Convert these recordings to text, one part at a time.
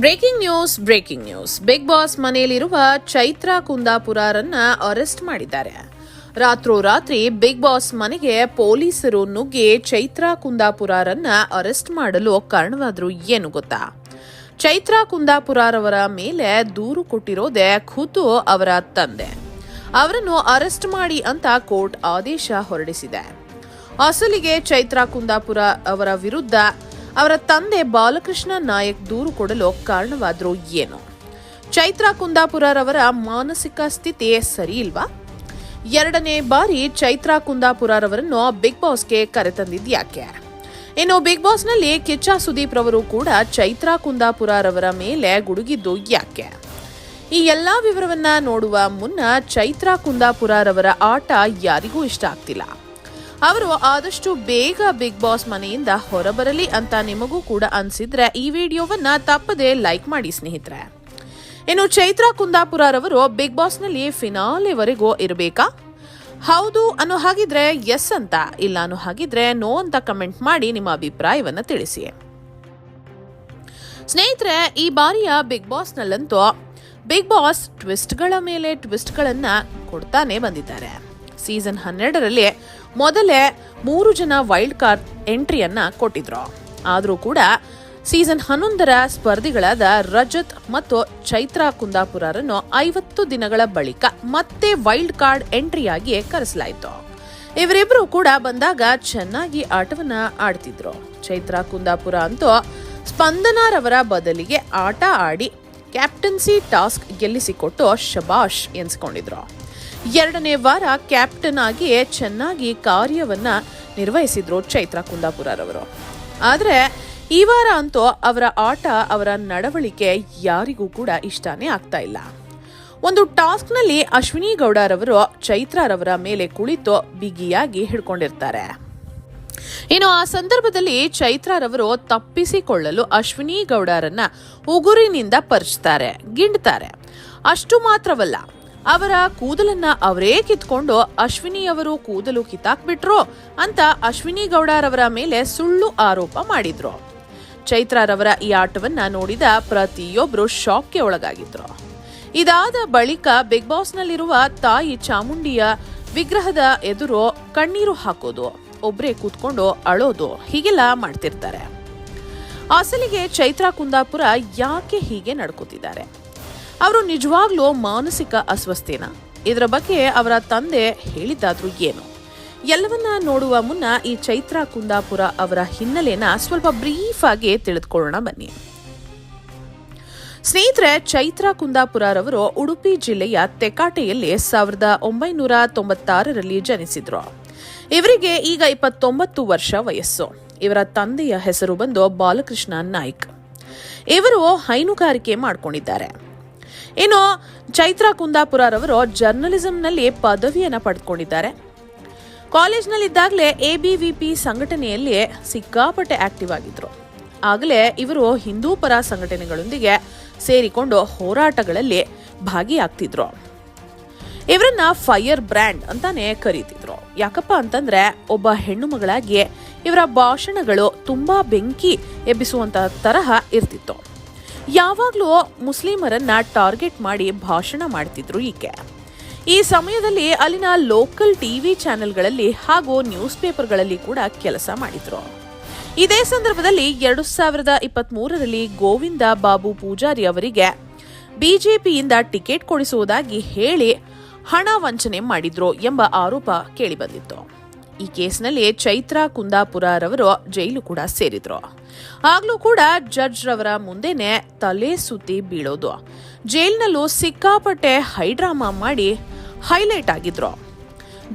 Breaking news breaking news. Big boss ಮನೆಯಲ್ಲಿರುವ Chaitra ಕುಂದಾಪುರರನ್ನ arrest ಮಾಡಿದ್ದಾರೆ. ರಾತ್ರೋರಾತ್ರಿ ಬಿಗ್ ಬಾಸ್ ಮನೆಗೆ ಪೊಲೀಸರು ನುಗ್ಗಿ ಚೈತ್ರಾ ಕುಂದಾಪುರರನ್ನ ಅರೆಸ್ಟ್ ಮಾಡಲು ಕಾರಣವಾದ್ರು ಏನು ಗೊತ್ತಾ? ಚೈತ್ರಾ ಕುಂದಾಪುರರವರ ಮೇಲೆ ದೂರು ಕೊಟ್ಟಿರೋದೇ ಖುದ್ದು ಅವರ ತಂದೆ. ಅವರನ್ನು ಅರೆಸ್ಟ್ ಮಾಡಿ ಅಂತ ಕೋರ್ಟ್ ಆದೇಶ ಹೊರಡಿಸಿದೆ. ಅಸಲಿಗೆ ಚೈತ್ರಾ ಕುಂದಾಪುರ ಅವರ ವಿರುದ್ಧ ಅವರ ತಂದೆ ಬಾಲಕೃಷ್ಣ ನಾಯಕ್ ದೂರು ಕೊಡಲು ಕಾರಣವಾದರೂ ಏನು. ಚೈತ್ರಾ ಕುಂದಾಪುರರವರ ಮಾನಸಿಕ ಸ್ಥಿತಿ ಸರಿ ಇಲ್ವಾ ಎರಡನೇ ಬಾರಿ ಚೈತ್ರಾ ಕುಂದಾಪುರರವರನ್ನು ಬಿಗ್ ಬಾಸ್ಗೆ ಕರೆತಂದಿದ್ಯಾಕೆ? ಇನ್ನು ಬಿಗ್ ಬಾಸ್ನಲ್ಲಿ ಕಿಚ್ಚ ಸುದೀಪ್ ರವರು ಕೂಡ ಚೈತ್ರಾ ಕುಂದಾಪುರರವರ ಮೇಲೆ ಗುಡುಗಿದ್ದು ಯಾಕೆ? ಈ ಎಲ್ಲಾ ವಿವರವನ್ನ ನೋಡುವ ಮುನ್ನ ಚೈತ್ರಾ ಕುಂದಾಪುರರವರ ಆಟ ಯಾರಿಗೂ ಇಷ್ಟ ಆಗ್ತಿಲ್ಲ. ಅವರು ಆದಷ್ಟು ಬೇಗ ಬಿಗ್ ಬಾಸ್ ಮನೆಯಿಂದ ಹೊರಬರಲಿ ಅಂತ ನಿಮಗೂ ಕೂಡ ಅನ್ಸಿದ್ರೆ ಈ ವಿಡಿಯೋವನ್ನ ತಪ್ಪದೆ ಲೈಕ್ ಮಾಡಿ ಸ್ನೇಹಿತರೆ. ಇನ್ನು ಚೈತ್ರ ಕುಂದಾಪುರರವರು ಬಿಗ್ ಬಾಸ್ನಲ್ಲಿ ಫಿನಾಲೆವರೆಗೂ ಇರಬೇಕಾ? ಹೌದು ಅನ್ನೋ ಹಾಗಿದ್ರೆ ಎಸ್ ಅಂತ, ಇಲ್ಲ ಅನ್ನೋ ಹಾಗಿದ್ರೆ ನೋ ಅಂತ ಕಮೆಂಟ್ ಮಾಡಿ ನಿಮ್ಮ ಅಭಿಪ್ರಾಯವನ್ನ ತಿಳಿಸಿ. ಸ್ನೇಹಿತರೆ, ಈ ಬಾರಿಯ ಬಿಗ್ ಬಾಸ್ನಲ್ಲಂತೂ ಬಿಗ್ ಬಾಸ್ ಟ್ವಿಸ್ಟ್ಗಳ ಮೇಲೆ ಟ್ವಿಸ್ಟ್ಗಳನ್ನು ಕೊಡ್ತಾನೆ ಬಂದಿದ್ದಾರೆ. ಸೀಸನ್ ಹನ್ನೆರಡರಲ್ಲಿ ಮೊದಲೇ ಮೂರು ಜನ ವೈಲ್ಡ್ ಕಾರ್ಡ್ ಎಂಟ್ರಿಯನ್ನ ಕೊಟ್ಟಿದ್ರು. ಆದರೂ ಕೂಡ ಸೀಸನ್ ಹನ್ನೊಂದರ ಸ್ಪರ್ಧಿಗಳಾದ ರಜತ್ ಮತ್ತು ಚೈತ್ರಾ ಕುಂದಾಪುರರನ್ನು ಐವತ್ತು ದಿನಗಳ ಬಳಿಕ ಮತ್ತೆ ವೈಲ್ಡ್ ಕಾರ್ಡ್ ಎಂಟ್ರಿಯಾಗಿ ಕರೆಸಲಾಯಿತು. ಇವರಿಬ್ರು ಕೂಡ ಬಂದಾಗ ಚೆನ್ನಾಗಿ ಆಟವನ್ನ ಆಡ್ತಿದ್ರು. ಚೈತ್ರಾ ಕುಂದಾಪುರ ಅಂತೂ ಸ್ಪಂದನಾರವರ ಬದಲಿಗೆ ಆಟ ಆಡಿ ಕ್ಯಾಪ್ಟನ್ಸಿ ಟಾಸ್ಕ್ ಗೆಲ್ಲಿಸಿಕೊಟ್ಟು ಶಬಾಷ್ ಎನ್ಸ್ಕೊಂಡಿದ್ರು. ಎರಡನೇ ವಾರ ಕ್ಯಾಪ್ಟನ್ ಆಗಿ ಚೆನ್ನಾಗಿ ಕಾರ್ಯವನ್ನ ನಿರ್ವಹಿಸಿದ್ರು ಚೈತ್ರ ಕುಂದಾಪುರರವರು. ಆದರೆ ಈ ವಾರ ಅಂತೂ ಅವರ ಆಟ, ಅವರ ನಡವಳಿಕೆ ಯಾರಿಗೂ ಕೂಡ ಇಷ್ಟನೇ ಆಗ್ತಾ ಇಲ್ಲ. ಒಂದು ಟಾಸ್ಕ್ನಲ್ಲಿ ಅಶ್ವಿನಿ ಗೌಡರವರು ಚೈತ್ರರವರ ಮೇಲೆ ಕುಳಿತು ಬಿಗಿಯಾಗಿ ಹಿಡ್ಕೊಂಡಿರ್ತಾರೆ. ಇನ್ನು ಆ ಸಂದರ್ಭದಲ್ಲಿ ಚೈತ್ರರವರು ತಪ್ಪಿಸಿಕೊಳ್ಳಲು ಅಶ್ವಿನಿ ಗೌಡರನ್ನ ಉಗುರಿನಿಂದ ಪರ್ಚ್ತಾರೆ, ಗಿಂಡ್ತಾರೆ. ಅಷ್ಟು ಮಾತ್ರವಲ್ಲ ಅವರ ಕೂದಲನ್ನ ಅವರೇ ಕಿತ್ಕೊಂಡು ಅಶ್ವಿನಿ ಅವರು ಕೂದಲು ಕಿತ್ತಾಕ್ಬಿಟ್ರು ಅಂತ ಅಶ್ವಿನಿ ಗೌಡರವರ ಮೇಲೆ ಸುಳ್ಳು ಆರೋಪ ಮಾಡಿದ್ರು. ಚೈತ್ರಾರವರ ಈ ಆಟವನ್ನ ನೋಡಿದ ಪ್ರತಿಯೊಬ್ಬರು ಶಾಕ್ಗೆ ಒಳಗಾಗಿದ್ರು. ಇದಾದ ಬಳಿಕ ಬಿಗ್ ಬಾಸ್ನಲ್ಲಿರುವ ತಾಯಿ ಚಾಮುಂಡಿಯ ವಿಗ್ರಹದ ಎದುರು ಕಣ್ಣೀರು ಹಾಕೋದು, ಒಬ್ರೇ ಕೂತ್ಕೊಂಡು ಅಳೋದು ಹೀಗೆಲ್ಲ ಮಾಡ್ತಿರ್ತಾರೆ. ಅಸಲಿಗೆ ಚೈತ್ರ ಕುಂದಾಪುರ ಯಾಕೆ ಹೀಗೆ ನಡ್ಕೋತಿದ್ದಾರೆ? ಅವರು ನಿಜವಾಗ್ಲೂ ಮಾನಸಿಕ ಅಸ್ವಸ್ಥೆನ? ಇದರ ಬಗ್ಗೆ ಅವರ ತಂದೆ ಹೇಳಿದ್ದಾದ್ರೂ ಏನು? ಎಲ್ಲವನ್ನ ನೋಡುವ ಮುನ್ನ ಈ ಚೈತ್ರ ಕುಂದಾಪುರ ಅವರ ಹಿನ್ನೆಲೆನ ಸ್ವಲ್ಪ ಬ್ರೀಫ್ ಆಗಿ ತಿಳಿದುಕೊಳ್ಳೋಣ ಬನ್ನಿ. ಸ್ನೇಹಿತರೆ, ಚೈತ್ರ ಕುಂದಾಪುರರವರು ಉಡುಪಿ ಜಿಲ್ಲೆಯ ತೆಕಾಟೆಯಲ್ಲಿ ಸಾವಿರದ ಒಂಬೈನೂರ ತೊಂಬತ್ತಾರರಲ್ಲಿ ಜನಿಸಿದ್ರು. ಇವರಿಗೆ ಈಗ ಇಪ್ಪತ್ತೊಂಬತ್ತು ವರ್ಷ ವಯಸ್ಸು. ಇವರ ತಂದೆಯ ಹೆಸರು ಬಂದು ಬಾಲಕೃಷ್ಣ ನಾಯ್ಕ್. ಇವರು ಹೈನುಗಾರಿಕೆ ಮಾಡ್ಕೊಂಡಿದ್ದಾರೆ. ಇನ್ನು ಚೈತ್ರ ಕುಂದಾಪುರರವರು ಜರ್ನಲಿಸಂನಲ್ಲಿ ಪದವಿಯನ್ನ ಪಡೆದುಕೊಂಡಿದ್ದಾರೆ. ಕಾಲೇಜ್ನಲ್ಲಿದ್ದಾಗಲೇ ಎ ಬಿ ವಿ ಪಿ ಸಂಘಟನೆಯಲ್ಲಿ ಸಿಕ್ಕಾಪಟ್ಟೆ ಆಕ್ಟಿವ್ ಆಗಿದ್ರು. ಆಗಲೇ ಇವರು ಹಿಂದೂ ಪರ ಸಂಘಟನೆಗಳೊಂದಿಗೆ ಸೇರಿಕೊಂಡು ಹೋರಾಟಗಳಲ್ಲಿ ಭಾಗಿಯಾಗ್ತಿದ್ರು. ಇವರನ್ನ ಫೈರ್ ಬ್ರ್ಯಾಂಡ್ ಅಂತಾನೆ ಕರೀತಿದ್ರು. ಯಾಕಪ್ಪ ಅಂತಂದ್ರೆ ಒಬ್ಬ ಹೆಣ್ಣು ಮಗಳಾಗಿ ಇವರ ಭಾಷಣಗಳು ತುಂಬಾ ಬೆಂಕಿ ಎಬ್ಬಿಸುವಂತ ತರಹ ಇರ್ತಿತ್ತು. ಯಾವಾಗಲೂ ಮುಸ್ಲಿಮರನ್ನ ಟಾರ್ಗೆಟ್ ಮಾಡಿ ಭಾಷಣ ಮಾಡ್ತಿದ್ರು ಈಕೆ. ಈ ಸಮಯದಲ್ಲಿ ಅಲ್ಲಿನ ಲೋಕಲ್ ಟಿವಿ ಚಾನೆಲ್ಗಳಲ್ಲಿ ಹಾಗೂ ನ್ಯೂಸ್ ಪೇಪರ್ಗಳಲ್ಲಿ ಕೂಡ ಕೆಲಸ ಮಾಡಿದ್ರು. ಇದೇ ಸಂದರ್ಭದಲ್ಲಿ ಎರಡು ಸಾವಿರದ ಇಪ್ಪತ್ತ್ ಮೂರರಲ್ಲಿ ಗೋವಿಂದ ಬಾಬು ಪೂಜಾರಿ ಅವರಿಗೆ ಬಿಜೆಪಿಯಿಂದ ಟಿಕೆಟ್ ಕೊಡಿಸುವುದಾಗಿ ಹೇಳಿ ಹಣ ವಂಚನೆ ಮಾಡಿದ್ರು ಎಂಬ ಆರೋಪ ಕೇಳಿಬಂದಿತ್ತು. ಈ ಕೇಸ್ನಲ್ಲಿ ಚೈತ್ರಾ ಕುಂದಾಪುರರವರು ಜೈಲು ಕೂಡ ಸೇರಿದ್ರು. ಆಗ್ಲೂ ಕೂಡ ಜಡ್ಜ್ ರವರ ಮುಂದೆನೆ ತಲೆ ಸುತ್ತಿ ಬೀಳೋದು. ಜೈಲಿನಲ್ಲೂ ಸಿಕ್ಕಾಪಟ್ಟೆ ಹೈಡ್ರಾಮಾ ಮಾಡಿ ಹೈಲೈಟ್ ಆಗಿದ್ರು.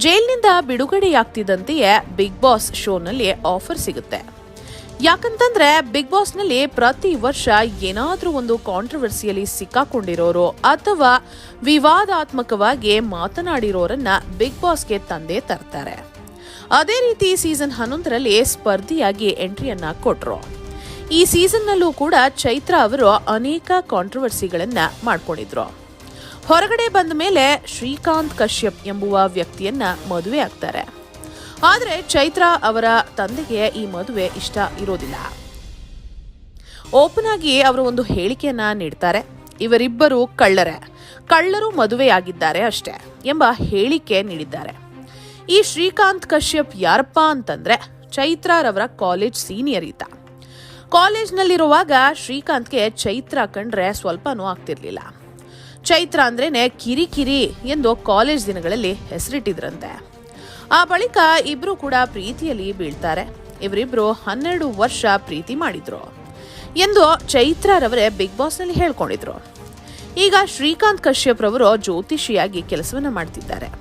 ಜೈಲಿನಿಂದ ಬಿಡುಗಡೆಯಾಗ್ತಿದ್ದಂತೆಯೇ ಬಿಗ್ ಬಾಸ್ ಶೋನಲ್ಲಿ ಆಫರ್ ಸಿಗುತ್ತೆ. ಯಾಕಂತಂದ್ರೆ ಬಿಗ್ ಬಾಸ್ನಲ್ಲಿ ಪ್ರತಿ ವರ್ಷ ಏನಾದ್ರೂ ಒಂದು ಕಾಂಟ್ರವರ್ಸಿಯಲ್ಲಿ ಸಿಕ್ಕಾಕೊಂಡಿರೋರು ಅಥವಾ ವಿವಾದಾತ್ಮಕವಾಗಿ ಮಾತನಾಡಿರೋರನ್ನ ಬಿಗ್ ಬಾಸ್ಗೆ ತಂದೆ ತರ್ತಾರೆ. ಅದೇ ರೀತಿ ಸೀಸನ್ ಹನ್ನೊಂದರಲ್ಲಿ ಸ್ಪರ್ಧಿಯಾಗಿ ಎಂಟ್ರಿಯನ್ನ ಕೊಟ್ರು. ಈ ಸೀಸನ್ನಲ್ಲೂ ಕೂಡ ಚೈತ್ರ ಅವರು ಅನೇಕ ಕಾಂಟ್ರವರ್ಸಿಗಳನ್ನ ಮಾಡ್ಕೊಂಡಿದ್ರು. ಹೊರಗಡೆ ಬಂದ ಮೇಲೆ ಶ್ರೀಕಾಂತ್ ಕಶ್ಯಪ್ ಎಂಬುವ ವ್ಯಕ್ತಿಯನ್ನ ಮದುವೆ ಆಗ್ತಾರೆ. ಆದರೆ ಚೈತ್ರ ಅವರ ತಂದೆಗೆ ಈ ಮದುವೆ ಇಷ್ಟ ಇರೋದಿಲ್ಲ. ಓಪನ್ ಆಗಿ ಅವರು ಒಂದು ಹೇಳಿಕೆಯನ್ನ ನೀಡ್ತಾರೆ. ಇವರಿಬ್ಬರು ಕಳ್ಳರೆ. ಕಳ್ಳರು ಮದುವೆಯಾಗಿದ್ದಾರೆ ಅಷ್ಟೇ ಎಂಬ ಹೇಳಿಕೆ ನೀಡಿದ್ದಾರೆ. ಈ ಶ್ರೀಕಾಂತ್ ಕಶ್ಯಪ್ ಯಾರಪ್ಪ ಅಂತಂದ್ರೆ ಚೈತ್ರಾರವರ ಕಾಲೇಜ್ ಸೀನಿಯರ್ ಈತ. ಕಾಲೇಜ್ನಲ್ಲಿರುವಾಗ ಶ್ರೀಕಾಂತ್ಗೆ ಚೈತ್ರ ಕಂಡ್ರೆ ಸ್ವಲ್ಪನೂ ಆಗ್ತಿರ್ಲಿಲ್ಲ. ಚೈತ್ರ ಅಂದ್ರೇನೆ ಕಿರಿಕಿರಿ ಎಂದು ಕಾಲೇಜ್ ದಿನಗಳಲ್ಲಿ ಹೆಸರಿಟ್ಟಿದ್ರಂತೆ. ಆ ಬಳಿಕ ಇಬ್ರು ಕೂಡ ಪ್ರೀತಿಯಲ್ಲಿ ಬೀಳ್ತಾರೆ. ಇವರಿಬ್ರು ಹನ್ನೆರಡು ವರ್ಷ ಪ್ರೀತಿ ಮಾಡಿದ್ರು ಎಂದು ಚೈತ್ರರವರೇ ಬಿಗ್ ಬಾಸ್ನಲ್ಲಿ ಹೇಳ್ಕೊಂಡಿದ್ರು. ಈಗ ಶ್ರೀಕಾಂತ್ ಕಶ್ಯಪ್ ರವರು ಜ್ಯೋತಿಷಿಯಾಗಿ ಕೆಲಸವನ್ನ ಮಾಡ್ತಿದ್ದಾರೆ.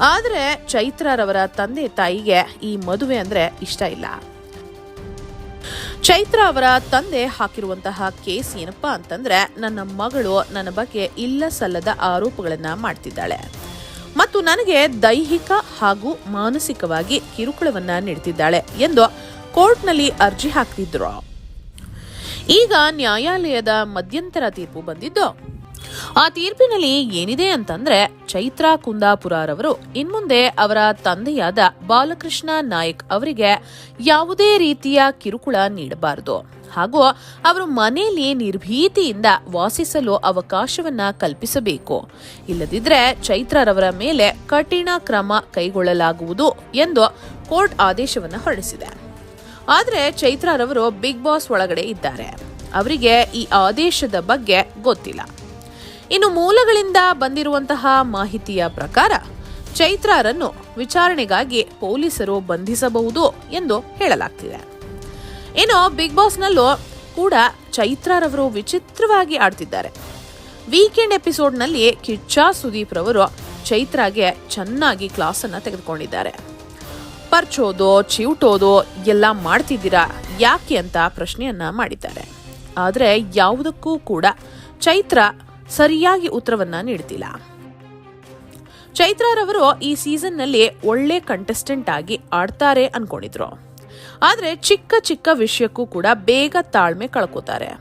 ಆದರೆ ಚೈತ್ರರವರ ತಂದೆ ತಾಯಿಗೆ ಈ ಮದುವೆ ಅಂದ್ರೆ ಇಷ್ಟ ಇಲ್ಲ. ಚೈತ್ರ ಅವರ ತಂದೆ ಹಾಕಿರುವಂತಹ ಕೇಸ್ ಏನಪ್ಪಾ ಅಂತಂದ್ರೆ ನನ್ನ ಮಗಳು ನನ್ನ ಬಗ್ಗೆ ಇಲ್ಲ ಸಲ್ಲದ ಆರೋಪಗಳನ್ನ ಮಾಡ್ತಿದ್ದಾಳೆ. ಮತ್ತು ನನಗೆ ದೈಹಿಕ ಹಾಗೂ ಮಾನಸಿಕವಾಗಿ ಕಿರುಕುಳವನ್ನ ನೀಡ್ತಿದ್ದಾಳೆ ಎಂದು ಕೋರ್ಟ್ನಲ್ಲಿ ಅರ್ಜಿ ಹಾಕ್ತಿದ್ರು. ಈಗ ನ್ಯಾಯಾಲಯದ ಮಧ್ಯಂತರ ತೀರ್ಪು ಬಂದಿದ್ದು. ಆ ತೀರ್ಪಿನಲ್ಲಿ ಏನಿದೆ ಅಂತಂದ್ರೆ ಚೈತ್ರಾ ಕುಂದಾಪುರರವರು ಇನ್ಮುಂದೆ ಅವರ ತಂದೆಯಾದ ಬಾಲಕೃಷ್ಣ ನಾಯಕ್ ಅವರಿಗೆ ಯಾವುದೇ ರೀತಿಯ ಕಿರುಕುಳ ನೀಡಬಾರದು. ಹಾಗೂ ಅವರು ಮನೆಯಲ್ಲಿ ನಿರ್ಭೀತಿಯಿಂದ ವಾಸಿಸಲು ಅವಕಾಶವನ್ನ ಕಲ್ಪಿಸಬೇಕು. ಇಲ್ಲದಿದ್ರೆ ಚೈತ್ರರವರ ಮೇಲೆ ಕಠಿಣ ಕ್ರಮ ಕೈಗೊಳ್ಳಲಾಗುವುದು ಎಂದು ಕೋರ್ಟ್ ಆದೇಶವನ್ನ ಹೊರಡಿಸಿದೆ. ಆದರೆ ಚೈತ್ರಾರವರು ಬಿಗ್ ಬಾಸ್ ಒಳಗಡೆ ಇದ್ದಾರೆ. ಅವರಿಗೆ ಈ ಆದೇಶದ ಬಗ್ಗೆ ಗೊತ್ತಿಲ್ಲ. ಇನ್ನು ಮೂಲಗಳಿಂದ ಬಂದಿರುವಂತಹ ಮಾಹಿತಿಯ ಪ್ರಕಾರ ಚೈತ್ರಾರನ್ನು ವಿಚಾರಣೆಗಾಗಿ ಪೊಲೀಸರು ಬಂಧಿಸಬಹುದು ಎಂದು ಹೇಳಲಾಗ್ತಿದೆ. ಇನ್ನು ಬಿಗ್ ಬಾಸ್ನಲ್ಲೂ ಕೂಡ ಚೈತ್ರಾರವರು ವಿಚಿತ್ರವಾಗಿ ಆಡ್ತಿದ್ದಾರೆ. ವೀಕೆಂಡ್ ಎಪಿಸೋಡ್ನಲ್ಲಿ ಕಿಚ್ಚಾ ಸುದೀಪ್ ರವರು ಚೈತ್ರಾಗೆ ಚೆನ್ನಾಗಿ ಕ್ಲಾಸ್ ಅನ್ನ ತೆಗೆದುಕೊಂಡಿದ್ದಾರೆ. ಪರ್ಚೋದು, ಚಿವುಟೋದೋ ಎಲ್ಲ ಮಾಡ್ತಿದ್ದೀರಾ? ಯಾಕೆ ಅಂತ ಪ್ರಶ್ನೆಯನ್ನ ಮಾಡಿದ್ದಾರೆ. ಆದರೆ ಯಾವುದಕ್ಕೂ ಕೂಡ ಚೈತ್ರ ಸರಿಯಾಗಿ ಉತ್ತರವನ್ನ ನೀಡ್ತಿಲ್ಲ. ಚೈತ್ರರವರು ಈ ಸೀಸನ್ನಲ್ಲಿ ಒಳ್ಳೆ ಕಂಟೆಸ್ಟೆಂಟ್ ಆಗಿ ಆಡ್ತಾರೆ ಅನ್ಕೊಂಡಿದ್ರು. ಆದ್ರೆ ಚಿಕ್ಕ ಚಿಕ್ಕ ವಿಷಯಕ್ಕೂ ಕೂಡ ಬೇಗ ತಾಳ್ಮೆ ಕಳ್ಕೋತಾರೆ.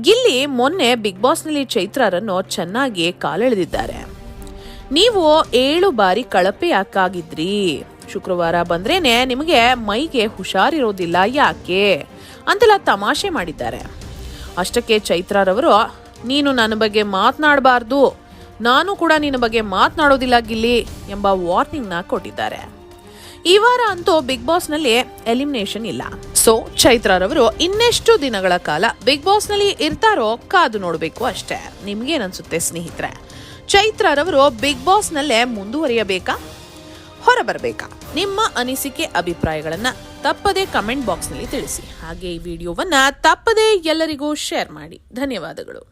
ಗಿಲ್ಲಿ ಮೊನ್ನೆ ಬಿಗ್ ಬಾಸ್ನಲ್ಲಿ ಚೈತ್ರಾರನ್ನು ಚೆನ್ನಾಗಿ ಕಾಲೆಳೆದಿದ್ದಾರೆ. ನೀವು ಏಳು ಬಾರಿ ಕಳಪೆ ಯಾಕಾಗಿದ್ರಿ ಶುಕ್ರವಾರ ಬಂದ್ರೇನೆ ನಿಮಗೆ ಮೈಗೆ ಹುಷಾರಿರೋದಿಲ್ಲ ಯಾಕೆ ಅಂತೆಲ್ಲ ತಮಾಷೆ ಮಾಡಿದ್ದಾರೆ. ಅಷ್ಟಕ್ಕೆ ಚೈತ್ರರವರು, ನೀನು ನನ್ನ ಬಗ್ಗೆ ಮಾತನಾಡಬಾರ್ದು. ನಾನು ಕೂಡ ನಿನ್ನ ಬಗ್ಗೆ ಮಾತನಾಡೋದಿಲ್ಲ ಗಿಲ್ಲಿ ಎಂಬ ವಾರ್ನಿಂಗ್ನ ಕೊಟ್ಟಿದ್ದಾರೆ. ಈ ವಾರ ಅಂತೂ ಬಿಗ್ ಬಾಸ್ನಲ್ಲಿ ಎಲಿಮಿನೇಷನ್ ಇಲ್ಲ. ಸೊ, ಚೈತ್ರರವರು ಇನ್ನೆಷ್ಟು ದಿನಗಳ ಕಾಲ ಬಿಗ್ ಬಾಸ್ನಲ್ಲಿ ಇರ್ತಾರೋ ಕಾದು ನೋಡಬೇಕು ಅಷ್ಟೇ. ನಿಮ್ಗೇನನ್ಸುತ್ತೆ ಸ್ನೇಹಿತರೆ? ಚೈತ್ರರವರು ಬಿಗ್ ಬಾಸ್ನಲ್ಲೇ ಮುಂದುವರಿಯಬೇಕಾ? ಹೊರಬರಬೇಕಾ? ನಿಮ್ಮ ಅನಿಸಿಕೆ, ಅಭಿಪ್ರಾಯಗಳನ್ನ ತಪ್ಪದೇ ಕಮೆಂಟ್ ಬಾಕ್ಸ್ನಲ್ಲಿ ತಿಳಿಸಿ. ಹಾಗೆ ಈ ವಿಡಿಯೋವನ್ನ ತಪ್ಪದೇ ಎಲ್ಲರಿಗೂ ಶೇರ್ ಮಾಡಿ. ಧನ್ಯವಾದಗಳು.